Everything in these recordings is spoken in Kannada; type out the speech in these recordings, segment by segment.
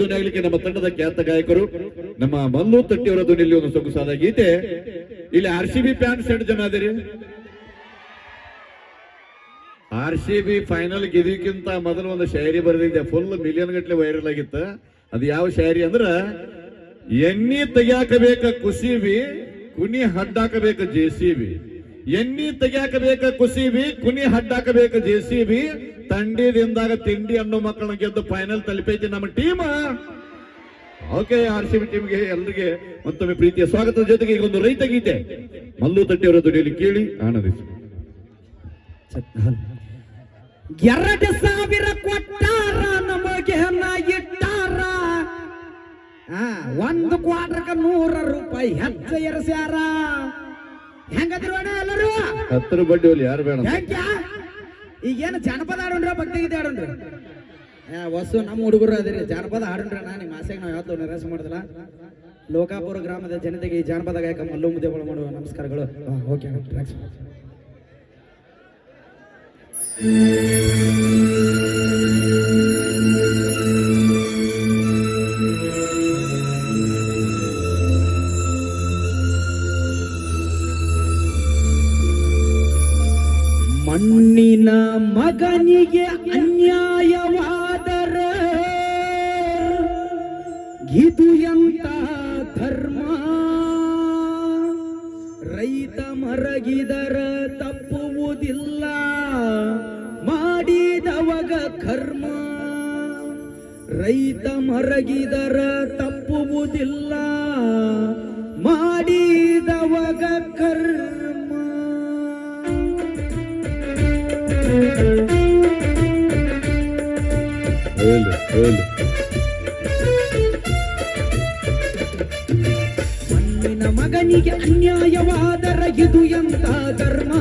ಧ್ವನಿ ಆಗ್ಲಿಕ್ಕೆ ನಮ್ಮ ತಂಡದ ಖ್ಯಾತ ಗಾಯಕರು, ನಮ್ಮ ಮಲ್ಲು ತಟ್ಟಿಯವರ ಧ್ವನಿಯಲ್ಲಿ ಒಂದು ಸೊಗಸಾದ ಗೀತೆ. ಇಲ್ಲಿ ಆರ್ ಸಿ ಬಿ ಫ್ಯಾನ್ಸ್ ಎರಡು ಜನ ಅದಿರಿ ಆರ್ ಸಿ ಬಿ ಫೈನಲ್ ಗೆದಿಕ್ಕಿಂತ ಮೊದಲು ಒಂದು ಶಾಯರಿ ಬರೆದಿದೆ. ಫುಲ್ ಮಿಲಿಯನ್ ಗಟ್ಟಲೆ ವೈರಲ್ ಆಗಿತ್ತ. ಅದು ಯಾವ ಶಾಯರಿ ಅಂದ್ರ, ಎಣ್ಣಿ ತೆಗ್ಯಾಕಬೇಕ ಕುಸಿಬಿ ಕುನಿ ಹಡ್ಡಾಕಬೇಕ ಜೆ ಸಿ ಬಿ. ಎಣ್ಣಿ ತೆಗ್ಯಾಕಬೇಕ ಕುಸಿಬಿ ಕುನಿ ಹಡ್ಡಾಕಬೇಕ ಜೆ ಸಿ ಬಿ. ತಂಡಿದಿಂದಾಗ ತಿಂಡಿ ಅನ್ನೋ ಮಕ್ಕಳನ್ನ ಗೆದ್ದು ಫೈನಲ್ ತಲುಪೈತಿ ನಮ್ಮ team. Okay R C B ಟೀಮ್ಗೆ ಎಲ್ರಿಗೆ ಮತ್ತೊಮ್ಮೆ ಪ್ರೀತಿಯ ಸ್ವಾಗತದ ಜೊತೆಗೆ ಈಗ ಒಂದು ರೈತ ಗೀತೆ. ಮಲ್ಲು ತಟ್ಟಿಯವರ ದುಡಿಯಲ್ಲಿ ಕೇಳಿ ಆನಂದಿಸಿ ಎರಡು ಸಾವಿರ ಕೊಟ್ಟಾರ ನಮಗೆ ಇಟ್ಟಾರ. ಆ, ಒಂದು ಕ್ವಾರ್ಟರ್ಕ ನೂರ ರೂಪಾಯಿ ಹೆಚ್ಚ ಎರಸ್ಯಾರ ಹೆಂಗದ್ರು ಎಲ್ಲರೂ? ಹತ್ತರ ಬಡ್ಡಿ ಯಾರು ಬೇಡ ಈಗೇನು ಜಾನಪದ ಆಡೋಣ್ರ ಭಕ್ತಿ ಗೀತೆ ಆಡೋಣ್ರಿ ವಸ್ತು ನಮ್ಮ ಹುಡುಗರು ಅದಿರಿ, ಜಾನಪದ ಆಡೋಣ್ರ ನಾ ನಿಮ್ಮ ಆಸೆಗೆ ನಾವು ಯಾವತ್ತೂ ನಿರಾಸ ಮಾಡಿದಲ್ಲ. ಲೋಕಾಪುರ ಗ್ರಾಮದ ಜನತೆಗೆ ಈ ಜಾನಪದ ಗಾಯಕ ಮಲ್ಲು ಮುದ್ದೇಗಳು ಮಾಡುವ ನಮಸ್ಕಾರಗಳು. ಓಕೆ ಥ್ಯಾಂಕ್ಸ್ ಇದು ಎಂತ ಧರ್ಮ. ರೈತ ಮರಗಿದರ ತಪ್ಪುವುದಿಲ್ಲ, ಮಾಡಿದವಗ ಕರ್ಮ. ರೈತ ಮರಗಿದರ ತಪ್ಪುವುದಿಲ್ಲ, ಮಾಡಿದವಗ ಕರ್ಮ. ಹೇಳು ಹೇಳು. ಮಗನಿಗೆ ಅನ್ಯಾಯವಾದರ ಇದು ಎಂತ ಧರ್ಮ?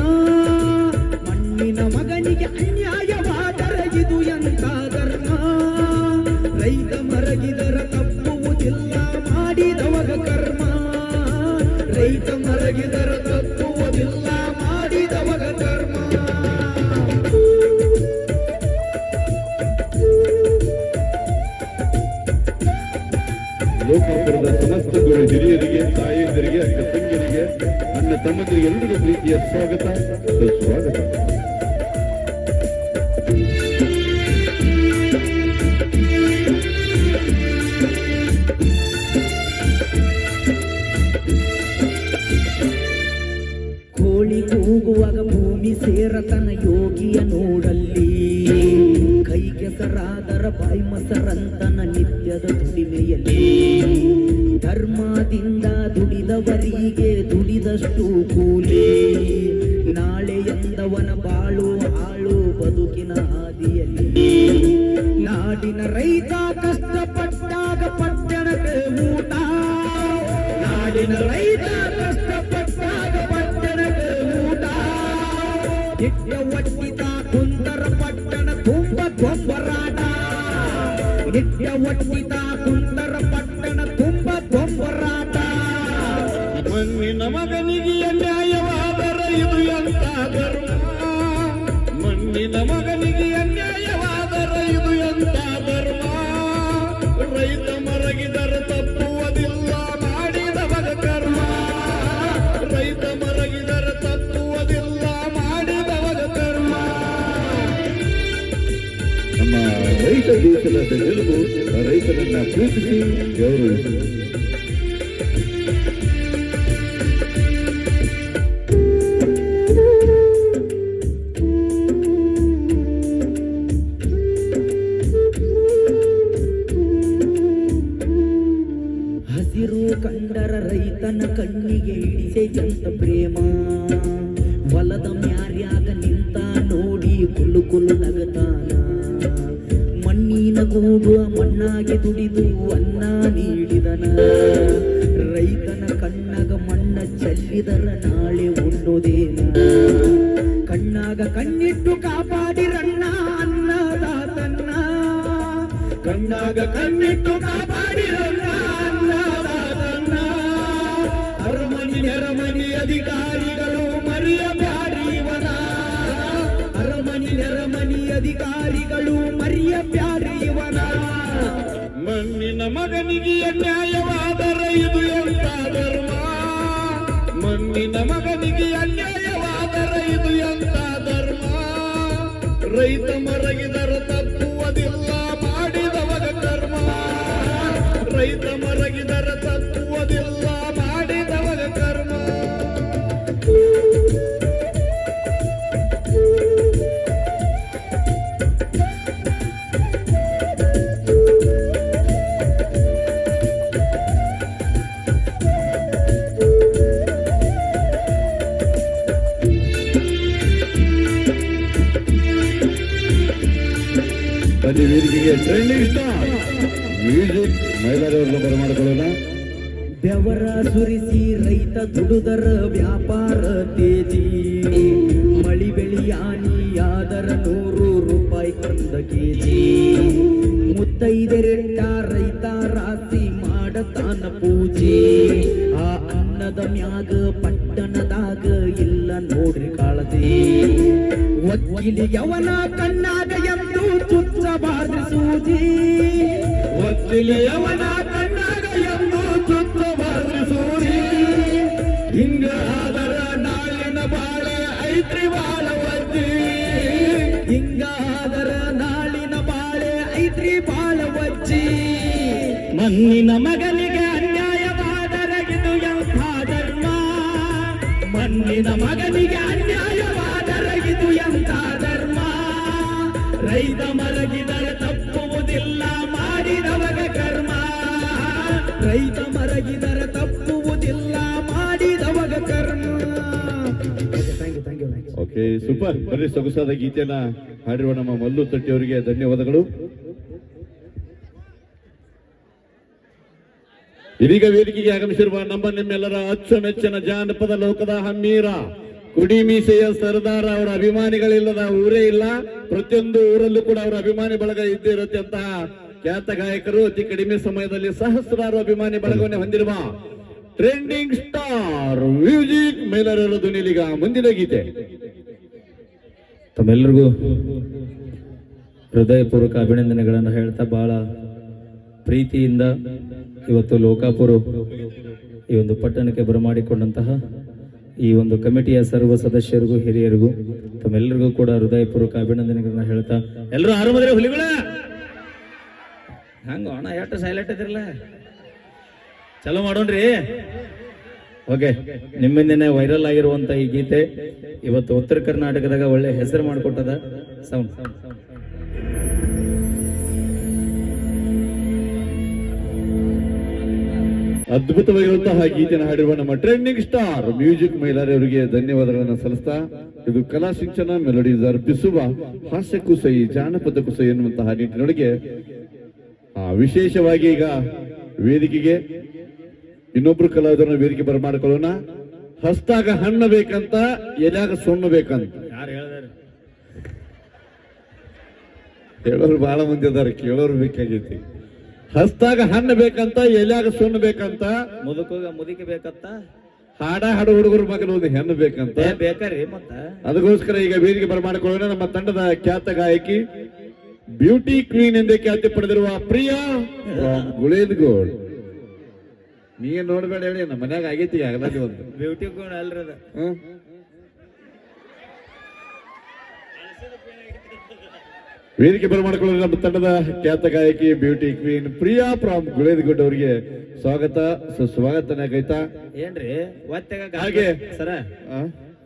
ಅಣ್ಣ ಎಲ್ಲರ ಪ್ರೀತಿಯ ಸ್ವಾಗತ. ಸುಸ್ವಾಗತ ಕೋಳಿ ಕೂಗುವಾಗ ಭೂಮಿ ಸೇರತನ ಯೋಗಿಯ ನೋಡಲ್ಲಿ. ಕೈ ಕೆಸರಾದರ ಬಾಯಿ ಮೊಸರಂತನ ನಿತ್ಯದ ದುಡಿಮೆಯಲ್ಲಿ. ಧರ್ಮದಿಂದ ದುಡಿದವರಿಗೆ ದುಡಿದಷ್ಟು ಕೂಲಿ ನಾಳೆ ಎಂದವನ ಬಾಳು, ಹಾಳು ಬದುಕಿನ ಹಾದಿಯಲ್ಲಿ. ನಾಡಿನ ರೈತ ಕಷ್ಟಪಟ್ಟಾಗ ಪಟ್ಟಣಕ್ಕೆ ಊಟ. ನಾಡಿನ ರೈತ ಕಷ್ಟಪಟ್ಟಾಗ ಪಟ್ಟಣಕ್ಕೆ ಊಟ. ಹೆಚ್ಚ ಒಟ್ಟಿದ ಕುಂದರ ಪಟ್ಟಣ ತುಂಬ ಗೊಂಬರಾಟ ಹೆಚ್ಚ ಒಟ್ಟಿದ ಕುಂದರ ಪಟ್ಟಣ ನಮ್ಮ ರೈತ ದೇಶದ ಜನರು, ರೈತರನ್ನ ಪ್ರೀತಿಸಿ ಗೌರವಿಸಿ. ಹಸಿರು ಕಂಡರ ರೈತನ ಕಣ್ಣಿಗೆ ಇಡಿಸೆಯಂತ ಪ್ರೇಮ. ಹೊಲದ ಮ್ಯಾರ್ಯಾಗ ನಿಂತ ನೋಡಿ ಕುಲು ದುಡಿದು ಅನ್ನ ನೀಡಿದನ. ರೈತನ ಕಣ್ಣಾಗ ಮಣ್ಣ ಚೆಲ್ಲಿದರ ನಾಳೆ ಉಣ್ಣೋದೇನ. ಕಣ್ಣಾಗ ಕಣ್ಣಿಟ್ಟು ಕಾಪಾಡಿರಣ್ಣ ಅನ್ನದಾತನ್ನ ಕಣ್ಣಾಗ ಕಣ್ಣಿಟ್ಟು ಕಾಪಾಡಿರಣ್ಣ ಅನ್ನದಾತನ್ನ ಅರಮನಿ ನೆರಮನಿ ಅಧಿಕಾರಿಗಳು ಮರೆಯಬ್ಯಾಡಿ ಇವನ ಅರಮನಿ ನೆರಮನಿ ಅಧಿಕಾರಿಗಳು ಮಣ್ಣಿನ ಮಗನಿಗೆ ಅನ್ಯಾಯವಾದರ ಇದು ಎಂತ ಧರ್ಮ? ಮಣ್ಣಿನ ಮಗನಿಗೆ ಅನ್ಯಾಯವಾದರ ಇದು ಎಂತ ಧರ್ಮ? ರೈತ ಮರಗಿದರ ತಪ್ಪುವುದಿಲ್ಲ ಮಾಡಿದವಗ ಕರ್ಮ. ರೈತ ಮರಗಿದರ ಮ್ಯೂಸಿಕ್ ಮಹಿಳೆಯರವ್ರನ್ನ ಬರಮಾಡಿಕೊಳ್ಳೋಣ ಬೆವರ ಸುರಿಸಿ ರೈತ ದುಡುದರ ವ್ಯಾಪಾರ ತೇಜಿ. ಮಳಿ ಬೆಳಿಯಾನಿಯಾದರ ನೂರು ರೂಪಾಯಿ ಕಂದ ಕೆಜಿ. ಮುತ್ತೈದೆರೆಟ್ಟ ರೈತ ರಾಸಿ ಮಾಡತಾನ ಪೂಜೆ. ಆ ಅನ್ನದ ಮ್ಯಾಗ, ಪಟ್ಟಣದಾಗ ಇಲ್ಲ ನೋಡ್ರಿ ಕಾಳಜಿ. ಒಕ್ಕಿಲಿಗೆ ಯವನ ಕಣ್ಣಾಗ ಎಂದು ಚುಚ್ಚಬಾರ್ದು ಒತ್ತಿಲಿಯವನ ಕಣ್ಣಾಗ ಎಂದು ಚುಚ್ಚಬಾರ್ದು ಸೂರಿ ಹಿಂಗ ಆದರ ನಾಳಿನ ಬಾಳೆ ಐತ್ರಿ ಬಾಳ ಹಿಂಗಾದರ ನಾಳಿನ ಬಾಳೆ ಐತ್ರಿ ಬಾಳ ವಜ್ಜಿ ಮಣ್ಣಿನ ಮಗನಿಗೆ ಅನ್ಯಾಯವಾದರಗಿದು ಎಂಥ ಧರ್ಮ? ಮಣ್ಣಿನ ಮಗನಿಗೆ ಅನ್ಯಾಯವಾದರಗಿದು ಎಂಥ ಧರ್ಮ? ರೈತ ಮರಗಿದರೆ ತಪ್ಪುವುದಿಲ್ಲ, ಮಾಡಿದವಗ ಕರ್ಮ. ರೈತ ಮರಗಿದರೆ ತಪ್ಪುವುದಿಲ್ಲ, ಮಾಡಿದವಗ ಕರ್ಮ. Okay, super. ಬರೀ ಸೊಗಸಾದ ಗೀತೆಯನ್ನ ಹಾಡಿರುವ ನಮ್ಮ ಮಲ್ಲು ತಟ್ಟಿ ಅವರಿಗೆ ಧನ್ಯವಾದಗಳು. ಇದೀಗ ವೇದಿಕೆಗೆ ಆಗಮಿಸಿರುವ ನಮ್ಮ ನಿಮ್ಮೆಲ್ಲರ ಅಚ್ಚುಮೆಚ್ಚಿನ ಜಾನಪದ ಲೋಕದ ಹಮ್ಮೀರ ಕುಡಿ ಮೀಸೆಯ ಸರ್ದಾರ ಅವರ ಅಭಿಮಾನಿಗಳಿಲ್ಲದ ಊರೇ ಇಲ್ಲ. ಪ್ರತಿಯೊಂದು ಊರಲ್ಲೂ ಕೂಡ ಅವರ ಅಭಿಮಾನಿ ಬಳಗ ಇದ್ದೇ ಇರುತ್ತೆ ಅಂತಹ ಖ್ಯಾತ ಗಾಯಕರು ಅತಿ ಕಡಿಮೆ ಸಮಯದಲ್ಲಿ ಸಹಸ್ರಾರು ಅಭಿಮಾನಿ ಬಳಗವನ್ನು ಹೊಂದಿರುವ ಟ್ರೆಂಡಿಂಗ್ ಸ್ಟಾರ್ ಮ್ಯೂಸಿಕ್ ಮೇಲರ ಧ್ವನಿಲಿಗ ಮುಂದಿನ ಗೀತೆ. ತಮ್ಮೆಲ್ಲರಿಗೂ ಹೃದಯಪೂರ್ವಕ ಅಭಿನಂದನೆಗಳನ್ನು ಹೇಳ್ತಾ ಬಹಳ ಪ್ರೀತಿಯಿಂದ ಇವತ್ತು ಲೋಕಾಪುರ ಈ ಒಂದು ಪಟ್ಟಣಕ್ಕೆ ಬರಮಾಡಿಕೊಂಡಂತಹ ಈ ಒಂದು ಕಮಿಟಿಯ ಸರ್ವ ಸದಸ್ಯರಿಗೂ, ಹಿರಿಯರಿಗೂ, ತಮ್ಮೆಲ್ಲರಿಗೂ ಕೂಡ ಹೃದಯಪೂರ್ವಕ ಅಭಿನಂದನೆಗಳನ್ನ ಹೇಳ್ತಾ ಎಲ್ಲರೂ ಆರಾಮದ್ರೆ ಹುಲಿಗಳ? ಹಂಗ ಅಣ್ಣ ಎಷ್ಟು ಸೈಲೆಂಟ್ ಇದ್ರಲ್ಲ? ಚಲೋ ಮಾಡೋಣ್ರಿ. ಓಕೆ, ನಿಮ್ಮಿಂದನೇ ವೈರಲ್ ಆಗಿರುವಂತ ಈ ಗೀತೆ ಇವತ್ತು ಉತ್ತರ ಕರ್ನಾಟಕದಾಗ ಒಳ್ಳೆ ಹೆಸರು ಮಾಡಿಕೊಟ್ಟದ. ಸೌಂಡ್ ಅದ್ಭುತವಾಗಿರುವಂತಹ ಗೀತೆಯನ್ನು ಹಾಡಿರುವ ನಮ್ಮ ಟ್ರೆಂಡಿಂಗ್ ಸ್ಟಾರ್ ಮ್ಯೂಸಿಕ್ ಮಹಿಳೆಯರಿಗೆ ಧನ್ಯವಾದಗಳನ್ನು ಸಲ್ಲಿಸ್ತಾ ಇದು ಕಲಾ ಶಿಕ್ಷಣ ಮೆಲೋಡೀಸ್ ಅರ್ಪಿಸುವ ಹಾಸ್ಯ ಕುಸೈ ಜಾನಪದ ಕುಸೈ ಎನ್ನುವಂತಹ ನಿಟ್ಟಿನೊಳಗೆ ಆ, ವಿಶೇಷವಾಗಿ ಈಗ ವೇದಿಕೆಗೆ ಇನ್ನೊಬ್ರು ಕಲಾವಿದರನ್ನು ವೇದಿಕೆ ಬರಮಾಡಿಕೊಳ್ಳೋಣ ಹಸ್ತಾಗ ಹಣ್ಣು ಬೇಕಂತ ಎಲ್ಯಾಗ ಸೊಣ್ಣು ಬೇಕಂತ. ಹೇಳೋರು ಬಹಳ ಮಂದಿ ಅದಾರೆ ಕೇಳೋರು ಬೇಕಾಗೈತಿ. ಹಸ್ತಾಗ ಹಣ್ಣು ಬೇಕಂತ ಎಲ್ಯಾಗ ಸುಣ್ಣ ಬೇಕಂತ ಮುದುಕೋಗ ಮುದುಕಿ ಬೇಕಂತ ಹಾಡ ಹಾಡು ಹುಡುಗರ ಮಗನ ಒಂದು ಹೆಣ್ಣು ಬೇಕಂತ. ಬೇಕಾರಿ ಮತ್ತ? ಅದಕ್ಕೋಸ್ಕರ ಈಗ ವೇದಿಕೆ ಬರಮಾಡಿಕೊಳ್ಳೋಣ ನಮ್ಮ ತಂಡದ ಖ್ಯಾತ ಗಾಯಕಿ ಬ್ಯೂಟಿ ಕ್ವೀನ್ ಎಂದೇ ಖ್ಯಾತಿ ಪಡೆದಿರುವ ಪ್ರಿಯಾ ಗುಳೇದ್ಗೋಡ್ ನೀನ್ ನೋಡ್ಬೇಡ ಹೇಳಿ ನಮ್ಮ ಮನ್ಯಾಗ ಆಗೈತಿ ಆಗಲ್ಲ ಒಂದು. ಬ್ಯೂಟಿ ಕ್ವೀನ್ ಅಲ್ರಿ ಅದ ಹ್ಮ್? ವೇದಿಕೆ ಬರಮಾಡಿಕೊಳ್ಳಲು ನಮ್ಮ ತಂಡದ ಖ್ಯಾತ ಗಾಯಕಿ ಬ್ಯೂಟಿ ಕ್ವೀನ್ ಪ್ರಿಯಾ ಪ್ರಾಮ್ ಗುಳೇದ್ಗೋಡ್ ಅವರಿಗೆ ಸ್ವಾಗತ ಸುಸ್ವಾಗತ ನಾಗೈತಾ ಏನ್ರಿ ಒತ್ತೆಗ ಹಾಗೆ. ಸರ?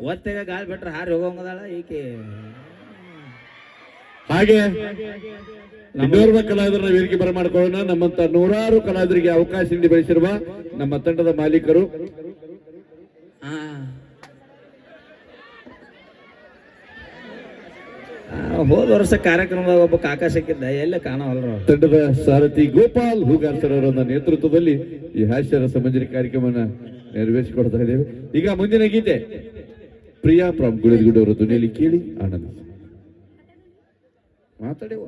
ಒತ್ತೆಗ ಗಾಳಿ ಬಿಟ್ರೆ ಹಾರಿ ಹೋಗೋಂಗದಾಳ ಈಕೆ ಹಾಗೆ ಇನ್ನೋರ್ವ ಕಲಾವಿದರನ್ನ ವೇದಿಕೆ ಬರಮಾಡಿಕೊಳ್ಳೋಣ ನಮ್ಮಂತ ನೂರಾರು ಕಲಾವಿದರಿಗೆ ಅವಕಾಶ ನೀಡಿ ಬೆಳೆಸಿರುವ ನಮ್ಮ ತಂಡದ ಮಾಲೀಕರು ಆ. ಆ, ಹೋದ ವರ್ಷ ಕಾರ್ಯಕ್ರಮದಾಗ ಒಬ್ಬ ಕಾಕ ಸಿಕ್ಕಿದ್ದ, ಎಲ್ಲ ಕಾಣವಲ್ರ. ತಂಡದ ಸಾರಥಿ ಗೋಪಾಲ್ ಹೂಗಾರ್ ಸರ್ ಅವರ ನೇತೃತ್ವದಲ್ಲಿ ಈ ಹಾಸ್ಯರ ರಸಮಂಜರಿ ಕಾರ್ಯಕ್ರಮನ ನೆರವೇರಿಸಿಕೊಡ್ತಾ ಇದ್ದೇವೆ. ಈಗ ಮುಂದಿನ ಗೀತೆ. ಪ್ರಿಯಾ ಪ್ರಾಮ್ ಗುಳಿದಗುಡ್ ಅವರ ಧ್ವನಿಯಲ್ಲಿ ಕೇಳಿ ಆನಂದ ಮಾತಾಡುವ.